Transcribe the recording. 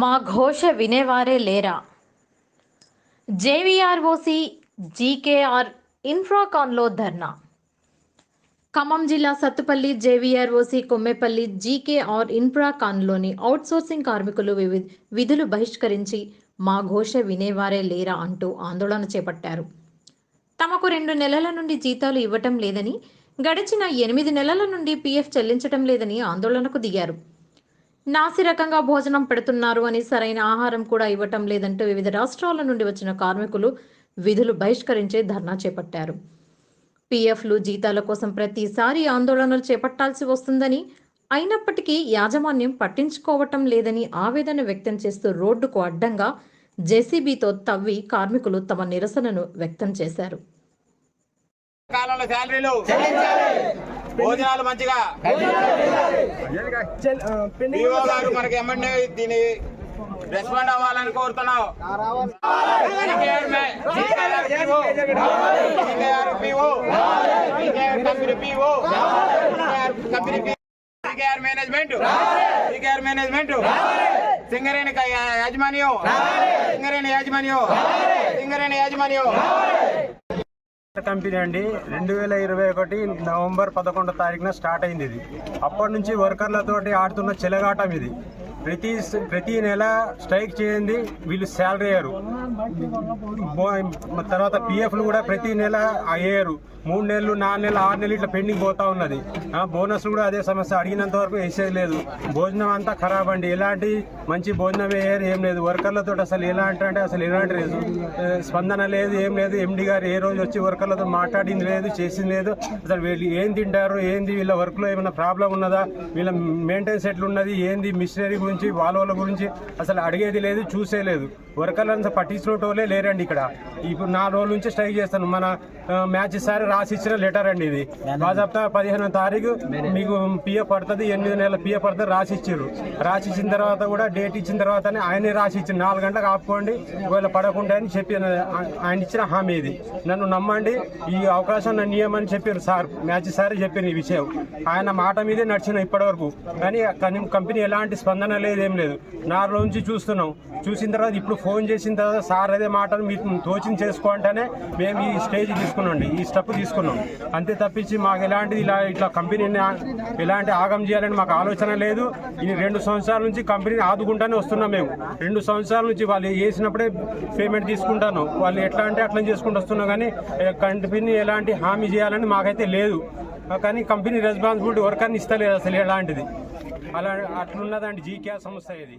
మా ఘోష వినేవారే లేరా? జేవీఆర్ఓసి జీకేఆర్ ఇన్ఫ్రాకాన్లో ధర్నా. ఖమ్మం జిల్లా సత్తుపల్లి జేవీఆర్ఓసి కొమ్మేపల్లి జీకేఆర్ ఇన్ఫ్రాకాన్లోని అవుట్సోర్సింగ్ కార్మికులు వివి విధులు బహిష్కరించి మా ఘోష వినేవారే లేరా అంటూ ఆందోళన చేపట్టారు. తమకు రెండు నెలల నుండి జీతాలు ఇవ్వటం లేదని గడిచిన ఎనిమిది నెలల నుండి పీఎఫ్ చెల్లించటం లేదని ఆందోళనకు దిగారు. నాసి రకంగా భోజనం పెడుతున్నారు అని సరైన ఆహారం కూడా ఇవ్వటం లేదంటూ వివిధ రాష్ట్రాల నుండి వచ్చిన కార్మికులు విధులు బహిష్కరించే ధర్నా చేపట్టారు. పీఎఫ్లు జీతాల కోసం ప్రతిసారి ఆందోళనలు చేపట్టాల్సి వస్తుందని అయినప్పటికీ యాజమాన్యం పట్టించుకోవటం లేదని ఆవేదన వ్యక్తం చేస్తూ రోడ్డుకు అడ్డంగా జేసీబీతో తవ్వి కార్మికులు తమ నిరసనను వ్యక్తం చేశారు. భోజనాలు మంచిగా. గారు మనకి ఎమ్మెల్యే దీని రెస్పాండ్ అవ్వాలని కోరుతున్నాం మేనేజ్మెంట్. మేనేజ్మెంట్. సింగరేణి యాజమాన్యం. సింగరేణి యాజమాన్యం. సింగరేణి యాజమాన్యం. కంపెనీ అండి. రెండు వేల ఇరవై ఒకటి నవంబర్ పదకొండో తారీఖున స్టార్ట్ అయింది ఇది. అప్పటి నుంచి వర్కర్లతోటి ఆడుతున్న చెలగాటం ఇది. ప్రతి ప్రతి నెల స్ట్రైక్ చేయండి. వీళ్ళు శాలరీ అయ్యారు. బో- తర్వాత పిఎఫ్లు కూడా ప్రతి నెల అయ్యారు. మూడు నెలలు నాలుగు నెలలు ఆరు నెలలు ఇట్లా పెండింగ్ పోతా ఉన్నది. ఆ, బోనస్లు కూడా అదే సమస్య. అడిగినంత వరకు వేసేది లేదు. భోజనం అంతా ఖరాబ్ అండి. ఎలాంటి మంచి భోజనం వేయరు ఏం లేదు. వర్కర్లతో అసలు ఎలాంటి అంటే అసలు ఎలాంటి లేదు. స్పందన లేదు ఏం లేదు. ఎండి గారు ఏ రోజు వచ్చి వర్కర్లతో మాట్లాడింది లేదు చేసింది లేదు. అసలు వీళ్ళు ఏం తింటారు ఏంది? వీళ్ళ వర్క్లో ఏమైనా ప్రాబ్లం ఉన్నదా? వీళ్ళ మెయింటెనెన్స్ ఎట్లున్నది? ఏంది? మిషనరీ గురించి వాల్వల గురించి అసలు అడిగేది లేదు చూసే లేదు. వర్కర్లంతా పట్టించుకోవటోలే లేరండి ఇక్కడ. ఇప్పుడు నాలుగు రోజుల నుంచి స్ట్రైక్ చేస్తాను. మన మ్యాచ్ సారి రాసి ఇచ్చిన లెటర్ అండి ఇది. బాజాబ్తా పదిహేనో తారీఖు మీకు పిఎఫ్ పడుతుంది ఎనిమిది నెలల పిఎఫ్ పడుతుంది రాసి ఇచ్చారు రాసి ఇచ్చిన తర్వాత కూడా డేట్ ఇచ్చిన తర్వాతనే ఆయనే రాసి ఇచ్చిన నాలుగు గంటలకు ఆపుకోండి ఒకవేళ పడకుండా అని చెప్పి ఆయన ఇచ్చిన హామీ ఇది. నన్ను నమ్మండి ఈ అవకాశం నన్ను ఇవ్వమని చెప్పారు సార్. మ్యాచ్ సార్ చెప్పారు ఈ విషయం. ఆయన మాట మీదే నడిచిన ఇప్పటివరకు. కానీ కంపెనీ ఎలాంటి స్పందన లేదు ఏం లేదు. నాలుగు నుంచి చూస్తున్నాం. చూసిన తర్వాత ఇప్పుడు ఫోన్ చేసిన తర్వాత సార్ అదే మాటలు మీరు తోచింది చేసుకో మేము ఈ స్టేజ్ తీసుకున్నాండి ఈ స్టెప్ తీసుకున్నాం. అంతే తప్పించి మాకు ఎలాంటి ఇలా ఇట్లా కంపెనీని ఎలాంటి ఆగం చేయాలని మాకు ఆలోచన లేదు. ఈ రెండు సంవత్సరాల నుంచి కంపెనీని ఆదుకుంటానే వస్తున్నాం మేము. రెండు సంవత్సరాల నుంచి వాళ్ళు వేసినప్పుడే పేమెంట్ తీసుకుంటాను. వాళ్ళు ఎట్లా అంటే అట్లా చేసుకుంటూ వస్తున్నాం కానీ కంపెనీ ఎలాంటి హామీ చేయాలని మాకైతే లేదు. కానీ కంపెనీ రెస్పాన్సిబిలిటీ వర్కర్ని ఇస్తలేదు అసలు ఎలాంటిది? అలా అట్లున్నదండి జీకే సంస్థ ఇది.